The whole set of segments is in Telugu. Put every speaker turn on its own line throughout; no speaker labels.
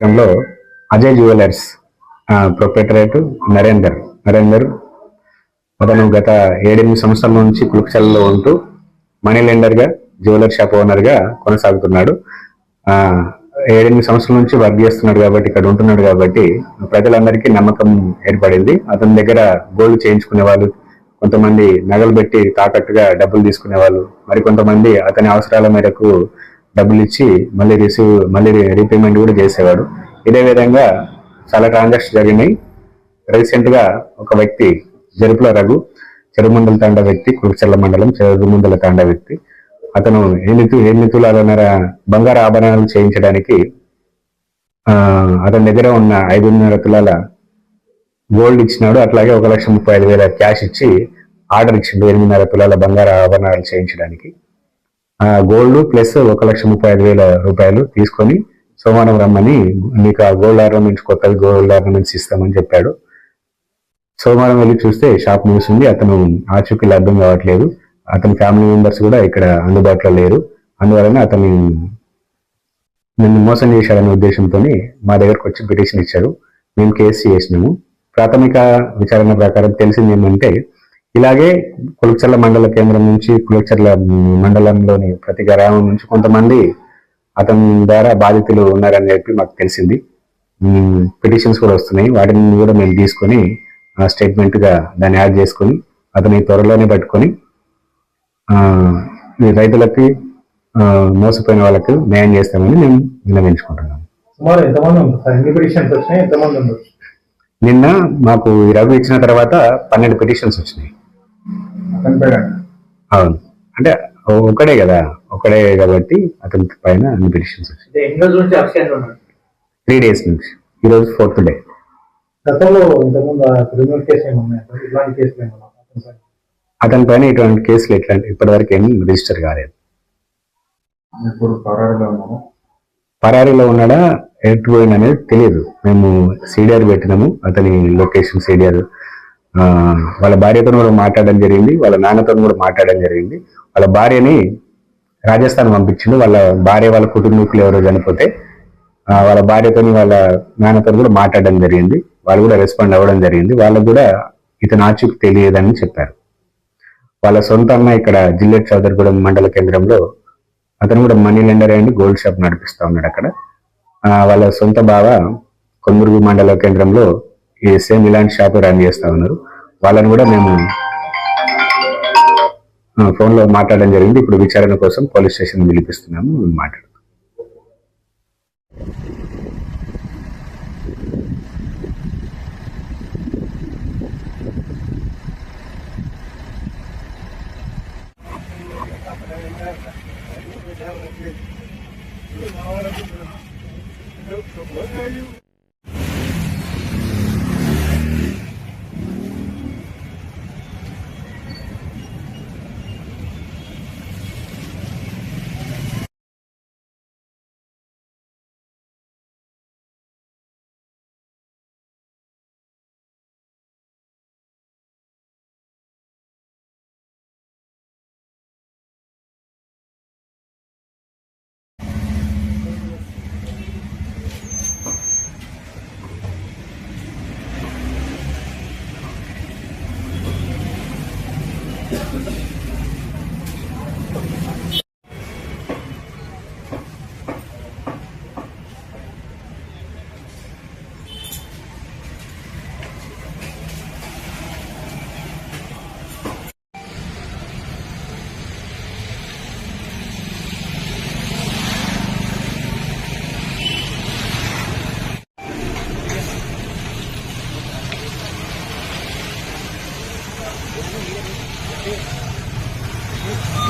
లో అజయ్ జ్యువెలర్స్ ప్రొపరేటరేట్ నరేందర్. నరేందర్ అతను గత ఏడెనిమిది సంవత్సరాల నుంచి కులుక్చల్లో ఉంటూ మనీ లెండర్గా జ్యువెలర్ షాప్ ఓనర్గా కొనసాగుతున్నాడు. ఆ, ఏడెనిమిది సంవత్సరాల నుంచి వర్క్ చేస్తున్నాడు కాబట్టి ఇక్కడ ఉంటున్నాడు కాబట్టి ప్రజలందరికీ నమ్మకం ఏర్పడింది. అతని దగ్గర గోల్డ్ చేయించుకునే వాళ్ళు కొంతమంది నగలు పెట్టి తాకట్టుగా డబ్బులు తీసుకునే వాళ్ళు మరి కొంతమంది అతని అవసరాల మేరకు డబ్బులు ఇచ్చి మళ్ళీ రిసీవ్ మళ్ళీ రీపేమెంట్ కూడా చేసేవాడు. ఇదే విధంగా చాలా ట్రాన్సాక్షన్ జరిగినాయి. రీసెంట్గా ఒక వ్యక్తి జరుపుల రఘు చెరుమండల తాండ వ్యక్తి కురుచర్ల మండలం చెరుమండల తాండ వ్యక్తి. అతను ఎనిమిది ఎనిమిది బంగారు ఆభరణాలు చేయించడానికి అతని దగ్గర ఉన్న ఐదున్నర తులాల గోల్డ్ ఇచ్చినాడు. అట్లాగే ఒక లక్ష ముప్పై ఐదు వేల క్యాష్ ఇచ్చి ఆర్డర్ ఇచ్చిండు. ఎనిమిదిన్నర తులాల బంగారు ఆభరణాలు చేయించడానికి. ఆ గోల్డ్ ప్లస్ ఒక లక్ష ముప్పై ఐదు వేల రూపాయలు తీసుకొని సోమవారం రమ్మని మీకు ఆ గోల్డ్ ఆర్నమెంట్స్ కొత్త గోల్డ్ ఆర్నమెంట్స్ ఇస్తామని చెప్పాడు. సోమవారం వెళ్ళి చూస్తే షాప్ మూసింది అతను ఆచూకీలు అర్థం కావట్లేదు. అతని ఫ్యామిలీ మెంబర్స్ కూడా ఇక్కడ అందుబాటులో లేరు. అందువలన అతని నిన్ను మోసం చేశాడనే ఉద్దేశంతో మా దగ్గరకు వచ్చి పిటిషన్ ఇచ్చారు. మేము కేసు చేసినాము. ప్రాథమిక విచారణ ప్రకారం తెలిసింది ఏమంటే ఇలాగే కులచర్ల మండల కేంద్రం నుంచి కులచర్ల మండలంలోని ప్రతి గ్రామం నుంచి కొంతమంది అతని ద్వారా బాధితులు ఉన్నారని చెప్పి మాకు తెలిసింది. పిటిషన్స్ కూడా వస్తున్నాయి. వాటిని కూడా మేము తీసుకొని స్టేట్మెంట్గా దాన్ని యాడ్ చేసుకొని అతని త్వరలోనే పట్టుకొని రైతులకి మోసపోయిన వాళ్ళకి న్యాయం చేస్తామని మేము విన్నవించుకుంటున్నాం
ఉండొచ్చు
నిన్న మాకు ఈ రవి ఇచ్చిన తర్వాత పన్నెండు పిటిషన్స్ వచ్చినాయి. అవును. అంటే ఒకడే కదా ఒకడే కాబట్టి అతని పైన త్రీ డేస్ నుంచి. ఈరోజు ఫోర్త్ డే.
గతంలో ఇంతకుముందు క్రిమినల్ కేసు ఏమి ఉన్నాయి? సార్ ఇలాంటి కేసులు ఏమన్నా అతని పైన?
ఇటువంటి కేసులు ఎట్లాంటి ఇప్పటివరకు ఏమీ రిజిస్టర్ కాలేదు.
ఇప్పుడు పరారీలో
ఉన్నాడా? ఎటు పోయిన అనేది తెలియదు మేము సీడిఆర్ పెట్టినాము. అతని లొకేషన్ సీడిఆర్ వాళ్ళ భార్యతో కూడా మాట్లాడడం జరిగింది వాళ్ళ నాన్నతో కూడా మాట్లాడడం జరిగింది. వాళ్ళ భార్యని రాజస్థాన్ పంపించిండు వాళ్ళ భార్య వాళ్ళ కుటుంబీకులు ఎవరో చనిపోతే వాళ్ళ భార్యతో వాళ్ళ నాన్నతో కూడా మాట్లాడడం జరిగింది. వాళ్ళు కూడా రెస్పాండ్ అవ్వడం జరిగింది. వాళ్ళకు కూడా ఇతను ఆచూకు తెలియదని చెప్పారు. వాళ్ళ సొంత అన్న ఇక్కడ జిల్లెట్ చౌదరిగూడెం మండల కేంద్రంలో అతను కూడా money lender and gold shop నడిపిస్తా ఉన్నాడు అక్కడ. వాళ్ళ సొంత బావ కొన్మురుగు మండల కేంద్రంలో ఈ సేమ్ ఇలాంటి షాప్ రన్ చేస్తా ఉన్నారు. వాళ్ళని కూడా మేము ఫోన్లో మాట్లాడడం జరిగింది. ఇప్పుడు విచారణ కోసం పోలీస్ స్టేషన్ పిలిపిస్తున్నాము మేము
మాట్లాడుతున్నాం Thank you.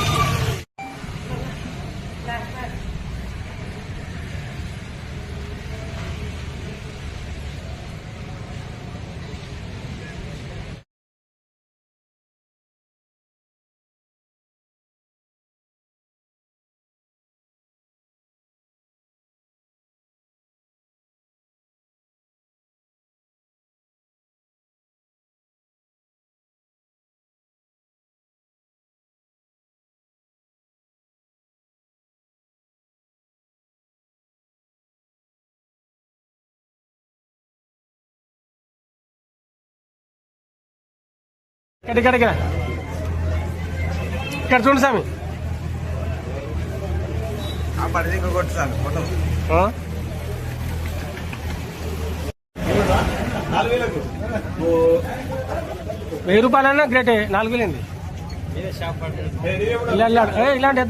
ఇక్కడ ఇక్కడ ఇక్కడ చూడు స్వామి. ఆ? వెయ్యి రూపాయలన్నా గ్రేటే నాలుగు వేలు ఏంది? ఇలా- ఇలా- ఏ, ఇలాంటి